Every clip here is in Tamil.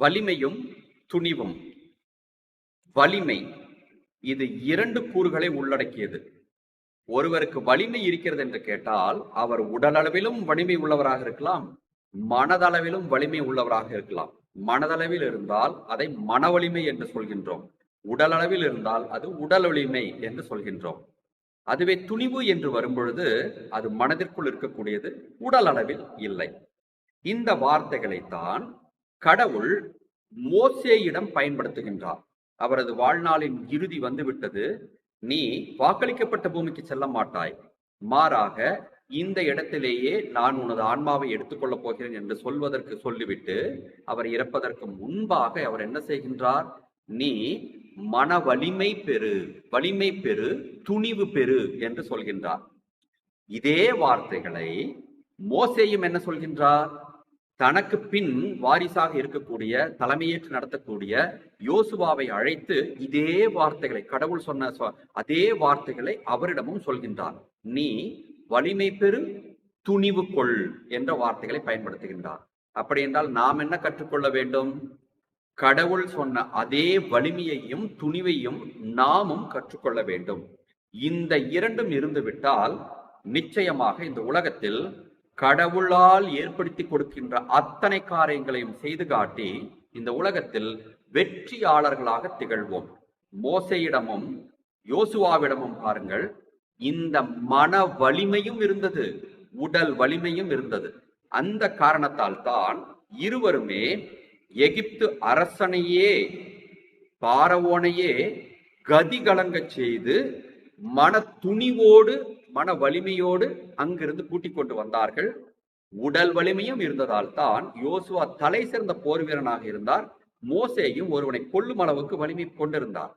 வலிமையும் துணிவும். வலிமை இது இரண்டு கூறுகளை உள்ளடக்கியது. ஒருவருக்கு வலிமை இருக்கிறது என்று கேட்டால் அவர் உடலளவிலும் வலிமை உள்ளவராக இருக்கலாம் மனதளவிலும் வலிமை உள்ளவராக இருக்கலாம். மனதளவில் இருந்தால் அதை மன வலிமை என்று சொல்கின்றோம். உடலளவில் இருந்தால் அது உடல் வலிமை என்று சொல்கின்றோம். அதுவே துணிவு என்று வரும்பொழுது அது மனதிற்குள் இருக்கக்கூடியது உடல் அளவில் இல்லை. இந்த வார்த்தைகளைத்தான் கடவுள் மோசேயிடம் பயன்படுத்துகின்றார். அவரது வாழ்நாளின் இறுதி வந்துவிட்டது. நீ வாக்களிக்கப்பட்ட பூமிக்கு செல்ல மாட்டாய். மாறாக இந்த இடத்திலேயே நான் உனது ஆன்மாவை எடுத்துக்கொள்ளப் போகிறேன் என்று சொல்வதற்கு சொல்லிவிட்டு அவர் இறப்பதற்கு முன்பாக அவர் என்ன செய்கின்றார்? நீ மன வலிமை பெறு வலிமை பெறு துணிவு பெறு என்று சொல்கின்றார். இதே வார்த்தைகளை மோசேயும் என்ன சொல்கின்றார்? தனக்கு பின் வாரிசாக இருக்கக்கூடிய தலைமையேற்று நடத்தக்கூடிய யோசுவாவை அழைத்து இதே வார்த்தைகளை கடவுள் சொன்ன சொ- அதே வார்த்தைகளை அவரிடமும் சொல்கின்றார். நீ வலிமை பெரு துணிவு கொள் என்ற வார்த்தைகளை பயன்படுத்துகின்றார். அப்படி என்றால் நாம் என்ன கற்றுக்கொள்ள வேண்டும்? கடவுள் சொன்ன அதே வலிமையையும் துணிவையும் நாமும் கற்றுக்கொள்ள வேண்டும். இந்த இரண்டும் இருந்துவிட்டால் நிச்சயமாக இந்த உலகத்தில் கடவுளால் ஏற்படுத்தி கொடுக்கின்ற அத்தனை காரியங்களையும் செய்து காட்டி இந்த உலகத்தில் வெற்றியாளர்களாக திகழ்வோம். மோசையிடமும் யோசுவாவிடமும் பாருங்கள் இந்த மன வலிமையும் இருந்தது உடல் வலிமையும் இருந்தது. அந்த காரணத்தால் தான் இருவருமே எகிப்து அரசனையே பாரவோனையே கதிகலங்க செய்து மன துணிவோடு மன வலிமையோடு அங்கிருந்து கூட்டிக் கொண்டு வந்தார்கள். உடல் வலிமையும் இருந்ததால் தான் யோசுவா தலை சிறந்த போர் வீரனாக இருந்தார். மோசேயும் ஒருவனை கொல்லும் அளவுக்கு வலிமை கொண்டிருந்தார்.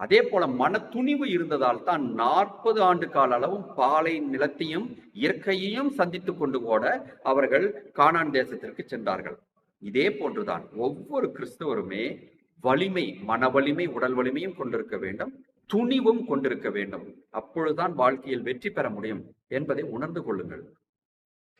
அதே போல மன துணிவு இருந்ததால் தான் நாற்பது ஆண்டு கால அளவும் பாலை நிலத்தையும் இயற்கையையும் சந்தித்துக் கொண்டு கூட அவர்கள் கானான் தேசத்திற்கு சென்றார்கள். இதே போன்றுதான் ஒவ்வொரு கிறிஸ்தவருமே வலிமை மன வலிமை உடல் வலிமையும் கொண்டிருக்க வேண்டும். துணிவும் கொண்டிருக்க வேண்டும். அப்பொழுதுதான் வாழ்க்கையில் வெற்றி பெற முடியும் என்பதை உணர்ந்து கொள்ளுங்கள்.